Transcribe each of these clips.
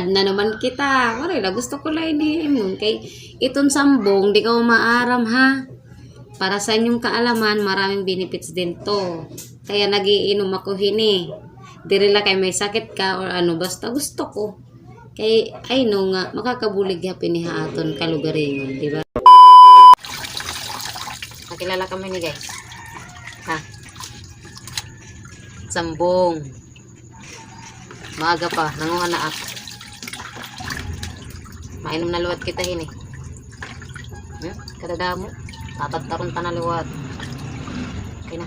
ad na naman kita. Wala na gusto ko lang mo. Kay itong sambong, di ka maaram ha. Para sa inyong kaalaman, maraming benefits din to. Kaya nagiinom ako hini. Diri lang kay may sakit ka or ano, basta gusto ko. Kay, ay no nga, makakabulig hapin ni haaton kalugaringon, di ba? Nakilala kami ni guys. Ha? Sambong. Maaga pa, nanguha na ako. Mainom na luwat kita hini. Hmm? Kadadamo. Tatattarong ta na luwat. Okay na.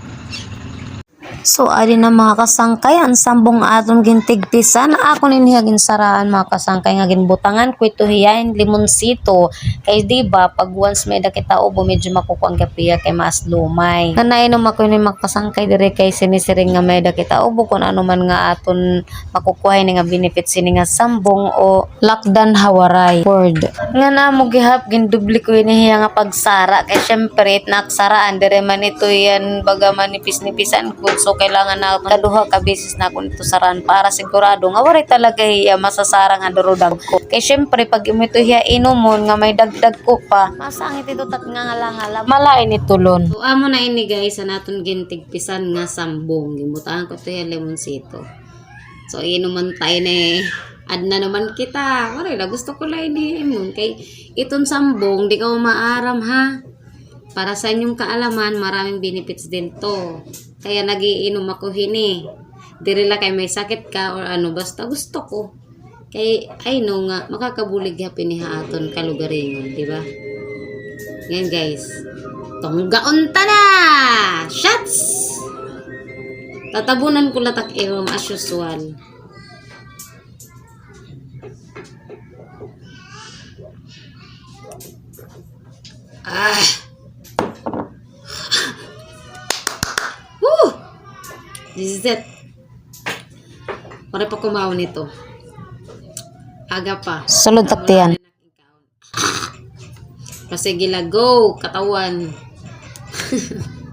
So, ari na mga kasangkay, ang sambong atong gintigpisan, ako ninihagin saraan mga kasangkay nga ginbutangan, kwito hiyain, limonsito. Kay di ba pag once may dakita ubo, medyo makukuha ang gapiya kay mas lumay. Nanainom ako ni mga kasangkay dire kay sinisiring nga may dakita ubo, kung ano man nga aton makukuha ni nga benefit sini nga sambong o lakdan hawaray word. Nga na mo gihap gindubli ko ini nga pagsara kay syempre naksaraan dire man ito yan baga manipis-nipisan ko so kailangan na kaduha ka beses na ako nito saran para sigurado nga wala talaga hiya masasara nga durudag ko. Kay syempre pag imo ito hiya inumon nga may dagdag ko pa masangit ito tat nga ngala malain ni tulon. So, amo na ini guys, sa naton gintigpisan nga sambong. Gimutahan ko to yung lemonsito. So, inuman tayo na ad na naman kita. Wala gusto ko lang ini mo. Kay itong sambong, di ka maaram ha. Para sa inyong kaalaman, maraming benefits din to. Kaya nagiinom ako hini. Diri kay may sakit ka or ano, basta gusto ko. Kay, ay no nga, makakabulig hapin ni haaton kalugaringon, di ba? Ngayon guys, tonggaon ta na! Shots! Tatabunan ko latak ilom as usual. Ah! This is it. Pare pa kumaw nito. Aga pa. Sulod taktiyan. Kasi gila, go! Katawan.